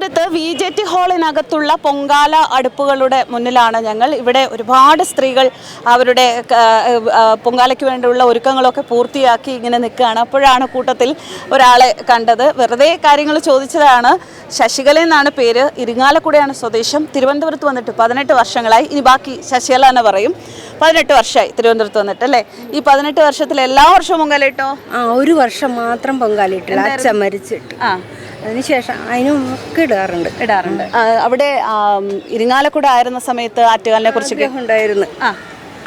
തിരുവനന്തപുരത്ത് V J T ഹാളിനകത്തുള്ള പൊങ്കാല അടുപ്പുകളുടെ മുന്നിലാണ് ഞങ്ങൾ. ഇവിടെ ഒരുപാട് സ്ത്രീകൾ അവരുടെ പൊങ്കാലയ്ക്ക് വേണ്ടിയുള്ള ഒരുക്കങ്ങളൊക്കെ പൂർത്തിയാക്കി ഇങ്ങനെ നിൽക്കുകയാണ്. അപ്പോഴാണ് കൂട്ടത്തിൽ ഒരാളെ കണ്ടത്. വെറുതെ കാര്യങ്ങൾ ചോദിച്ചതാണ്. ശശികല എന്നാണ് പേര്. ഇരിങ്ങാലക്കുടയാണ് സ്വദേശം. തിരുവനന്തപുരത്ത് വന്നിട്ട് പതിനെട്ട് വർഷങ്ങളായി. ഇനി ബാക്കി ശശികല എന്ന് പറയും. പതിനെട്ട് വർഷമായി തിരുവനന്തപുരത്ത് വന്നിട്ട് അല്ലേ? ഈ പതിനെട്ട് വർഷത്തിൽ എല്ലാ വർഷവും പൊങ്കാലിട്ടോ ആ ഒരു വർഷം മാത്രം പൊങ്കാലിട്ടില്ല അച്ഛൻ മരിച്ചിട്ട്. ആ. അതിനുശേഷം അതിനും ഒക്കെ ഇടാറുണ്ട്. ഇടാറുണ്ട്. അവിടെ ഇരിങ്ങാലക്കൂടെ ആയിരുന്ന സമയത്ത് ആറ്റുകാലിനെ കുറിച്ച് ഉണ്ടായിരുന്നു. ആ.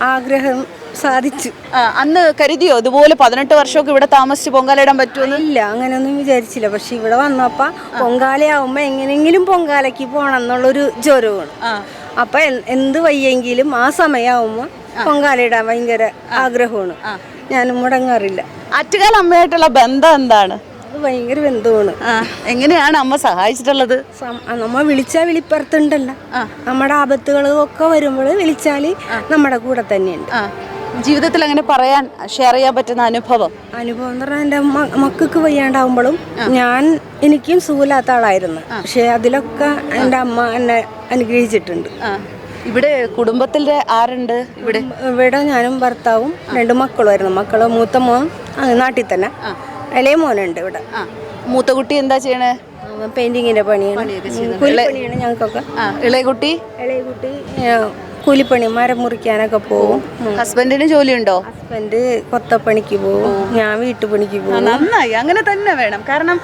ആഗ്രഹം സാധിച്ചു. അന്ന് കരുതിയോ ഇതുപോലെ പതിനെട്ട് വർഷമൊക്കെ ഇവിടെ താമസിച്ച് പൊങ്കാലയിടാൻ പറ്റുമെന്ന്? ഇല്ല അങ്ങനെയൊന്നും വിചാരിച്ചില്ല. പക്ഷെ ഇവിടെ വന്നപ്പോ പൊങ്കാലയാവുമ്പോ എങ്ങനെയെങ്കിലും പൊങ്കാലയ്ക്ക് പോകണം എന്നുള്ളൊരു ജ്വരമാണ്. അപ്പൊ എന്ത് വയ്യെങ്കിലും ആ സമയമാവുമ്പോ പൊങ്കാല ഇടാൻ ഭയങ്കര ആഗ്രഹമാണ്. ഞാനും മുടങ്ങാറില്ല. ആറ്റുകാൽ അമ്മയായിട്ടുള്ള ബന്ധം എന്താണ്? അത് ഭയങ്കര ബന്ധമാണ്. ആ, എങ്ങനെയാണ് അമ്മ സഹായിച്ചിട്ടുള്ളത്? നമ്മ വിളിച്ചാൽ വിളിപ്പുറത്തുണ്ടല്ലോ. നമ്മുടെ ആപത്തുകൾ ഒക്കെ വരുമ്പോൾ വിളിച്ചാൽ നമ്മുടെ കൂടെ തന്നെയുണ്ട്. ജീവിതത്തിൽ അങ്ങനെ പറയാൻ ഷെയർ ചെയ്യാൻ പറ്റുന്ന അനുഭവം? അനുഭവം എന്ന് പറഞ്ഞാൽ എന്റെ മക്കൾക്ക് വയ്യാണ്ടാവുമ്പോഴും ഞാൻ എനിക്കും സുഖമില്ലാത്ത ആളായിരുന്നു. പക്ഷെ അതിലൊക്കെ എന്റെ അമ്മ എന്നെ അനുഗ്രഹിച്ചിട്ടുണ്ട്. ഇവിടെ കുടുംബത്തിലെ ആരുണ്ട് ഇവിടെ? ഇവിടെ ഞാനും ഭർത്താവും രണ്ട് മക്കളുമായിരുന്നു. മക്കൾ മൂത്ത മോൻ നാട്ടിൽ തന്നെ. ഇളയ മോനുണ്ട് ഇവിടെ. ആ മൂത്ത കുട്ടി എന്താ ചെയ്യണേ? പെയിന്റിങ്ങിന്റെ പണിയാണ്. കൂലിപ്പണിയാണ് ഞങ്ങൾക്കൊക്കെ. ആ ഇളയ കുട്ടി? ഇളയ കുട്ടി കൂലിപ്പണി മരം മുറിക്കാനൊക്കെ പോവും. ഹസ്ബൻഡിന് ജോലി ഉണ്ടോ ഹസ്ബൻഡ് കൊത്തപ്പണിക്ക് പോവും. ഞാൻ വീട്ടുപണിക്ക് പോകും പോവും. നന്നായി. അങ്ങനെ തന്നെ വേണം. കാരണം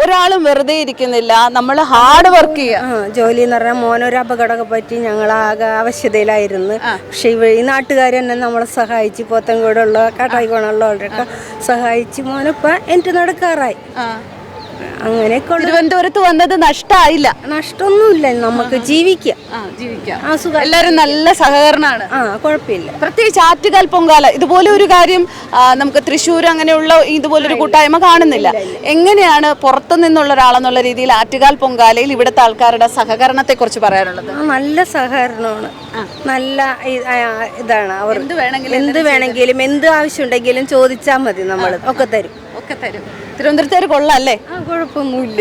ഒരാളും വെറുതെ ഇരിക്കുന്നില്ല. നമ്മൾ ഹാർഡ് വർക്ക് ചെയ്യുക ജോലി എന്ന് പറഞ്ഞാൽ മോനൊരു അപകടമൊക്കെ പറ്റി ഞങ്ങൾ ആകെ അവശ്യതയിലായിരുന്നു പക്ഷെ ഇവ ഈ നാട്ടുകാർ തന്നെ നമ്മളെ സഹായിച്ച് പോത്തങ്കോടുള്ള കാട്ടായിക്കോണുള്ളവരൊക്കെ സഹായിച്ച് മോനിപ്പം എന്റെ നടക്കാറായി. അങ്ങനെയൊക്കെ തിരുവനന്തപുരത്ത് വന്നത് നഷ്ടമായില്ല നഷ്ടമൊന്നുമില്ല നമുക്ക് ജീവിക്കാം. ജീവിക്കാം. എല്ലാവരും നല്ല സഹകരണമാണ്. ആ കുഴപ്പമില്ല. പ്രത്യേകിച്ച് ആറ്റുകാൽ പൊങ്കാല ഇതുപോലെ ഒരു കാര്യം നമുക്ക് തൃശ്ശൂർ അങ്ങനെയുള്ള ഇതുപോലൊരു കൂട്ടായ്മ കാണുന്നില്ല. എങ്ങനെയാണ് പുറത്തു നിന്നുള്ള ഒരാളെന്നുള്ള രീതിയിൽ ആറ്റുകാൽ പൊങ്കാലയിൽ ഇവിടുത്തെ ആൾക്കാരുടെ സഹകരണത്തെ കുറിച്ച് പറയാനുള്ളത് നല്ല സഹകരണമാണ്. നല്ല ഇതാണ്. അവർ എന്ത് വേണമെങ്കിലും എന്ത് വേണമെങ്കിലും എന്ത് ആവശ്യമുണ്ടെങ്കിലും ചോദിച്ചാൽ മതി നമ്മൾ ഒക്കെ തരും. ഒക്കെ തരും. തിരുവനന്തപുരത്തെ കൊള്ളാം അല്ലേ? ആ കുഴപ്പമൊന്നുമില്ല.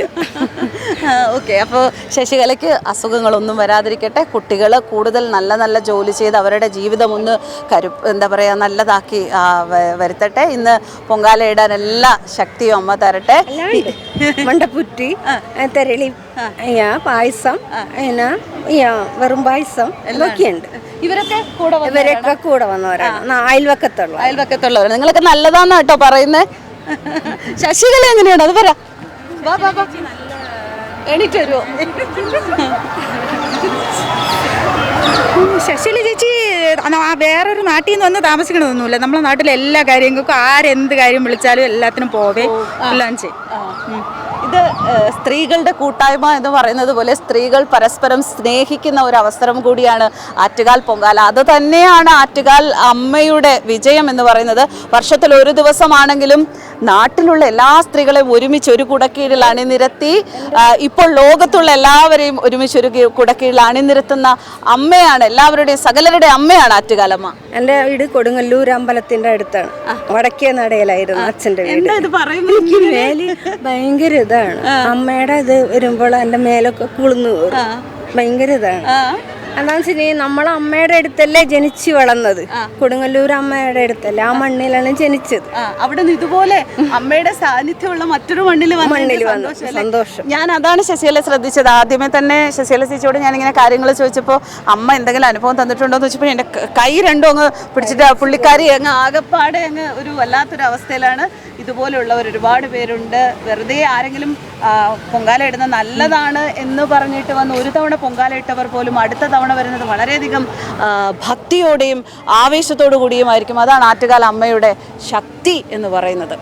ഓക്കെ അപ്പോൾ ശശികലയ്ക്ക് അസുഖങ്ങളൊന്നും വരാതിരിക്കട്ടെ. കുട്ടികൾ കൂടുതൽ നല്ല നല്ല ജോലി ചെയ്ത് അവരുടെ ജീവിതം ഒന്ന് കരു എന്താ പറയുക നല്ലതാക്കി വരുത്തട്ടെ. ഇന്ന് പൊങ്കാല ഇടാൻ എല്ലാ ശക്തിയും അമ്മ തരട്ടെ. മണ്ടപ്പുറ്റി തെരളി പായസം വെറും പായസം എന്തൊക്കെയുണ്ട് ഇവരൊക്കെ കൂടെ ഇവരൊക്കെ കൂടെ വന്നവരാണ്. അയൽവക്കത്തുള്ള അയൽവക്കത്തുള്ളവരാണ്. നിങ്ങളൊക്കെ നല്ലതാന്നാ കേട്ടോ പറയുന്നത് ശശികല എങ്ങനെയാണ് അത് പറ. വാ, വാ, വാ. എണീറ്റ് വരുമോ ശശികല ചേച്ചി വേറൊരു നാട്ടിൽ നിന്ന് വന്ന് താമസിക്കണമെന്നൊന്നുമില്ല നമ്മളെ നാട്ടിലെ എല്ലാ കാര്യങ്ങൾക്കും ആരെന്ത് കാര്യം വിളിച്ചാലും എല്ലാത്തിനും പോവേ എല്ലാം ചെയ്യും. ഇത് സ്ത്രീകളുടെ കൂട്ടായ്മ എന്ന് പറയുന്നത് പോലെ സ്ത്രീകൾ പരസ്പരം സ്നേഹിക്കുന്ന ഒരു അവസരം കൂടിയാണ് ആറ്റുകാൽ പൊങ്കാല. അത് തന്നെയാണ് ആറ്റുകാൽ അമ്മയുടെ വിജയം എന്ന് പറയുന്നത്. വർഷത്തിൽ ഒരു ദിവസമാണെങ്കിലും നാട്ടിലുള്ള എല്ലാ സ്ത്രീകളെയും ഒരുമിച്ച് ഒരു കുടക്കീഴിൽ അണിനിരത്തി ഇപ്പോൾ ലോകത്തുള്ള എല്ലാവരെയും ഒരുമിച്ച് ഒരു കുടക്കീഴിൽ അണിനിരത്തുന്ന അമ്മയാണ് എല്ലാവരുടെയും സകലരുടെ അമ്മയാണ് ആറ്റുകാലമ്മ. എന്റെ വീട് കൊടുങ്ങല്ലൂർ അമ്പലത്തിന്റെ അടുത്താണ്. വടക്കേ നടയിലായിരുന്നു അച്ഛന്റെ വീട്. എനിക്ക് മേൽ ഭയങ്കര ഇതാണ്. അമ്മയുടെ ഇത് വരുമ്പോൾ എന്റെ മേലൊക്കെ കുളിന്നു ഭയങ്കര ഇതാണ്. എന്താന്ന് വെച്ചാൽ നമ്മളെ അമ്മയുടെ അടുത്തല്ലേ ജനിച്ചു വളർന്നത്. കൊടുങ്ങല്ലൂർ അമ്മയുടെ അടുത്തല്ലേ ആ മണ്ണിലാണ് ജനിച്ചത്. അവിടെ നിന്ന് ഇതുപോലെ അമ്മയുടെ സാന്നിധ്യമുള്ള മറ്റൊരു മണ്ണിൽ മണ്ണിൽ വന്നു. സന്തോഷം ഞാൻ അതാണ് ശശികല ശ്രദ്ധിച്ചത്. ആദ്യമേ തന്നെ ശശികല ചേച്ചിയോട് ഇങ്ങനെ കാര്യങ്ങൾ ചോദിച്ചപ്പോൾ അമ്മ എന്തെങ്കിലും അനുഭവം തന്നിട്ടുണ്ടോ? എന്ന് ചോദിച്ചപ്പോൾ എന്റെ ക- രണ്ടും അങ്ങ് പിടിച്ചിട്ട് പുള്ളിക്കാരി അങ്ങ് ആകെപ്പാടെ അങ്ങ് ഒരു വല്ലാത്തൊരു അവസ്ഥയിലാണ് ഇതുപോലെയുള്ളവർ ഒരുപാട് പേരുണ്ട്. വെറുതെ ആരെങ്കിലും പൊങ്കാല ഇടുന്നത് നല്ലതാണ് എന്ന് പറഞ്ഞിട്ട് വന്ന് ഒരു തവണ പൊങ്കാല ഇട്ടവർ പോലും അടുത്ത തവണ വരുന്നത് വളരെയധികം ഭക്തിയോടെയും ആവേശത്തോടു കൂടിയുമായിരിക്കും അതാണ് ആറ്റുകാല അമ്മയുടെ ശക്തി എന്ന് പറയുന്നത്.